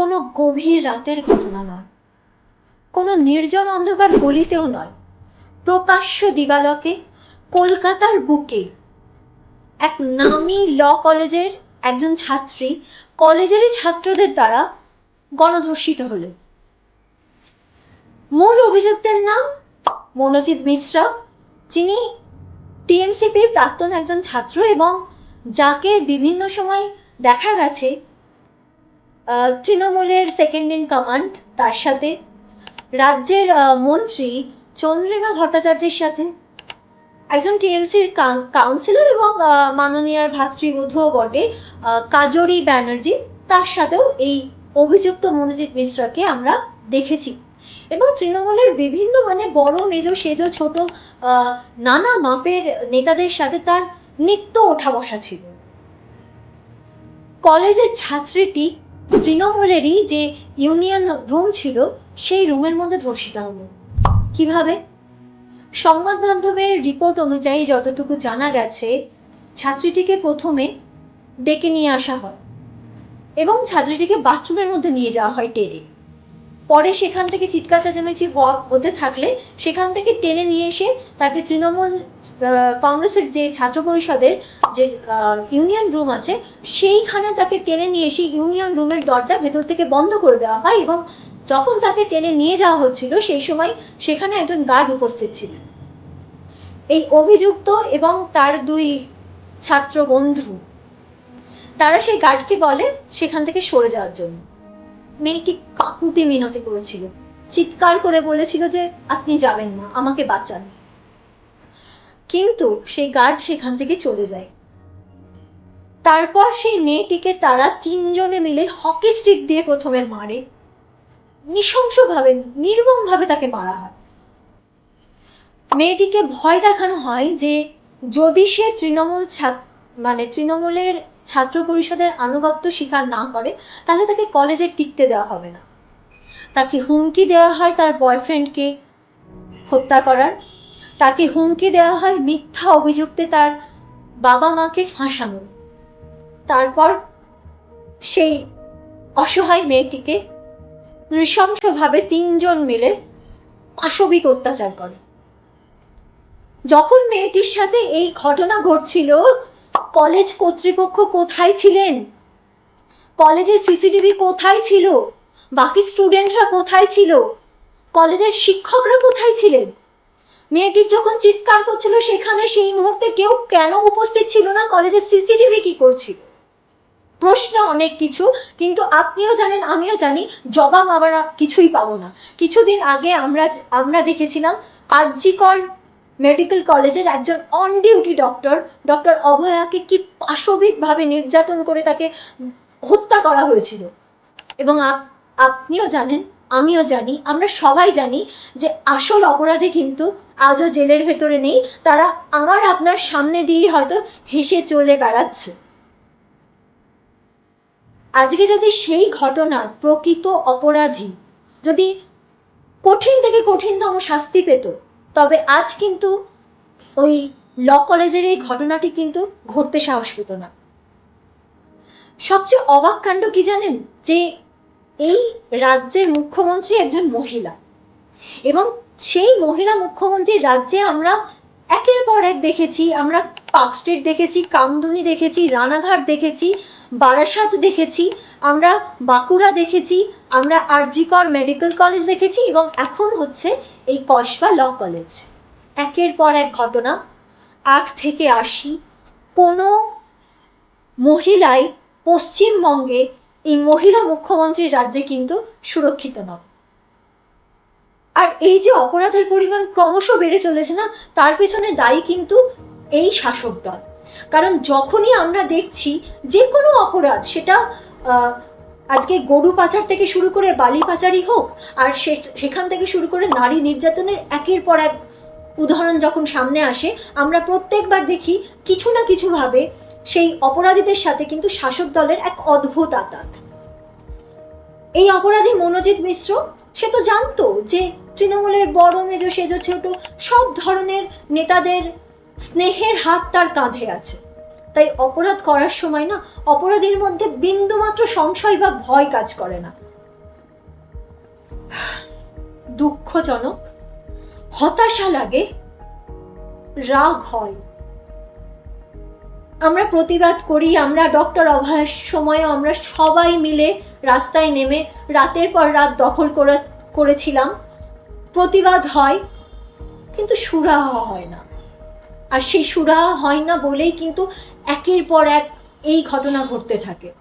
কোনো গভীর রাতের ঘটনা নয়। কোনো নির্জন অন্ধকার গলিতেও নয়। প্রকাশ্য দিবালকে কলকাতার বুকে এক নামী ল কলেজের একজন ছাত্রী কলেজেরই ছাত্রদের দ্বারা গণধর্ষিত হলেন। মূল অভিযুক্তের নাম মনোজিৎ মিশ্রা, যিনি টিএমসিপির প্রাক্তন একজন ছাত্র এবং যাকে বিভিন্ন সময় দেখা গেছে তৃণমূলের সেকেন্ড ইন কমান্ড তার সাথে রাজ্যের মন্ত্রী চন্দ্রিকা ভট্টাচার্যের সাথে একজন টিএমসির কাউন্সিলর এবং মাননীয়ার ভাতৃবধূও বটে কাজরি ব্যানার্জি। তার সাথেও এই অভিযুক্ত মনোজিৎ মিশ্রাকে আমরা দেখেছি। এবং তৃণমূলের বিভিন্ন মানে বড়, মেজো, সেজো, ছোট নানা মাপের নেতাদের সাথে তার নিত্য ওঠা বসা ছিল। কলেজের ছাত্রীটি তৃণমূলেরই যে ইউনিয়ন রুম ছিল, সেই রুমের মধ্যে ধর্ষিত হলো। কীভাবে? সংবাদ মাধ্যমের রিপোর্ট অনুযায়ী যতটুকু জানা গেছে, ছাত্রীটিকে প্রথমে ডেকে নিয়ে আসা হয় এবং ছাত্রীটিকে বাথরুমের মধ্যে নিয়ে যাওয়া হয় টেনে পরে সেখান থেকে চিৎকার চেঁচামেচি হতে থাকলে সেখান থেকে টেনে নিয়ে এসে তাকে তৃণমূল কংগ্রেসের যে ছাত্র পরিষদের যে ইউনিয়ন রুম আছে, সেইখানে তাকে টেনে নিয়ে এসে ইউনিয়ন রুমের দরজা ভেতর থেকে বন্ধ করে দেওয়া হয় এবং যখন তাকে টেনে নিয়ে যাওয়া হচ্ছিল, সেই সময় সেখানে একজন গার্ড উপস্থিত ছিলেন। এই অভিযুক্ত এবং তার দুই ছাত্র বন্ধু, তারা সেই গার্ডকে বলে সেখান থেকে সরে যাওয়ার জন্য। মেয়েটি কাকুতি মিনতি করেছিল। চিৎকার করে বলেছিল যে, আপনি যাবেন না, আমাকে বাঁচান। কিন্তু সেই গার্ড সেখান থেকে চলে যায়। তারপর সেই মেয়েটিকে তারা তিনজনে মিলে হকি স্টিক দিয়ে প্রথমে মারে। নৃশংসভাবে, নির্মমভাবে তাকে মারা হয়। মেয়েটিকে ভয় দেখানো হয় যে, যদি সে তৃণমূল ছাত্র মানে তৃণমূলের ছাত্র পরিষদের আনুগত্য স্বীকার না করে, তাহলে তাকে কলেজে টিকতে দেওয়া হবে না। তাকে হুমকি দেওয়া হয় তার বয়ফ্রেন্ডকে হত্যা করার। তাকে হুমকি দেওয়া হয় মিথ্যা অভিযুক্তে তার বাবা মাকে ফাঁসানোর। তারপর সেই অসহায় মেয়েটিকে নৃশংসভাবে তিনজন মিলে পাশবিক অত্যাচার করে। যখন মেয়েটির সাথে এই ঘটনা ঘটছিল কলেজ কর্তৃপক্ষ কোথায় ছিলেন? কলেজের সিসিটিভি কোথায় ছিল? বাকি স্টুডেন্টরা কোথায় ছিল? কলেজের শিক্ষকরা কোথায় ছিলেন? মেয়েটির যখন চিৎকার করছিল সেখানে সেই মুহূর্তে কেউ কেন উপস্থিত ছিল না? কলেজের সিসিটিভি কি করছিল? প্রশ্ন অনেক কিছু, কিন্তু আপনিও জানেন, আমিও জানি, জবাব আমরা কিছুই পাবো না। কিছুদিন আগে আমরা আমরা দেখেছিলাম আরজিকর মেডিকেল কলেজের একজন অন ডিউটি ডক্টর ডক্টর অভয়াকে কি পাশবিকভাবে নির্যাতন করে তাকে হত্যা করা হয়েছিল? এবং আপনিও জানেন, আমিও জানি, আমরা সবাই জানি যে আসল অপরাধী কিন্তু আজও জেলের ভেতরে নেই, তারা আমার আপনার সামনে দিয়েই হয়তো হেসে চলে বেড়াচ্ছে। আজকে যদি সেই ঘটনার প্রকৃত অপরাধী যদি কঠিন থেকে কঠিনতম শাস্তি পেত তবে আজ কিন্তু ওই ল কলেজের এই ঘটনাটি কিন্তু ঘটতে সাহস পেত না। সবচেয়ে অবাক কাণ্ড কি জানেন? যে এই রাজ্যের মুখ্যমন্ত্রী একজন মহিলা এবং সেই মহিলা মুখ্যমন্ত্রী রাজ্যে আমরা একের পর এক দেখেছি, আমরা পার্ক স্ট্রিট দেখেছি, কামদুনি দেখেছি, রানাঘাট দেখেছি, বারাসাত দেখেছি, আমরা বাঁকুড়া দেখেছি, আমরা আরজিকর মেডিকেল কলেজ দেখেছি এবং এখন হচ্ছে এই কসবা ল কলেজ। একের পর এক ঘটনা, আট থেকে আশি, কোনো মহিলাই পশ্চিমবঙ্গে এই মহিলা মুখ্যমন্ত্রীর রাজ্যে কিন্তু সুরক্ষিত নয় আর এই যে অপরাধের পরিমাণ ক্রমশ বেড়ে চলেছে না, তার পেছনে দায়ী কিন্তু এই শাসক দল। কারণ যখনই আমরা দেখছি যে কোনো অপরাধ, সেটা আজকে গরু পাচার থেকে শুরু করে বালি পাচারই হোক, আর সেখান থেকে শুরু করে নারী নির্যাতনের একের পর এক উদাহরণ যখন সামনে আসে, আমরা প্রত্যেকবার দেখি কিছু না কিছুভাবে সেই অপরাধীদের সাথে কিন্তু শাসক দলের এক অদ্ভুত আতাত এই অপরাধী মনোজিৎ মিশ্র? সে তো জানতো যে তৃণমূলের বড় মেজো, সেজো, ছোট সব ধরনের নেতাদের স্নেহের হাত তার কাঁধে আছে। তাই অপরাধ করার সময় না অপরাধীর মধ্যে বিন্দুমাত্র সংশয় বা ভয় কাজ করে না। দুঃখজনক, হতাশা লাগে, রাগ হয়। আমরা প্রতিবাদ করি, আমরা ডক্টর অভয়ের সময় আমরা সবাই মিলে রাস্তায় নেমে রাতের পর রাত দখল করে, করেছিলাম। প্রতিবাদ হয়, কিন্তু সুরাহা হয় না। আর সেই সুরাহা হয় না বলেই কিন্তু একের পর এক এই ঘটনা ঘটতে থাকে।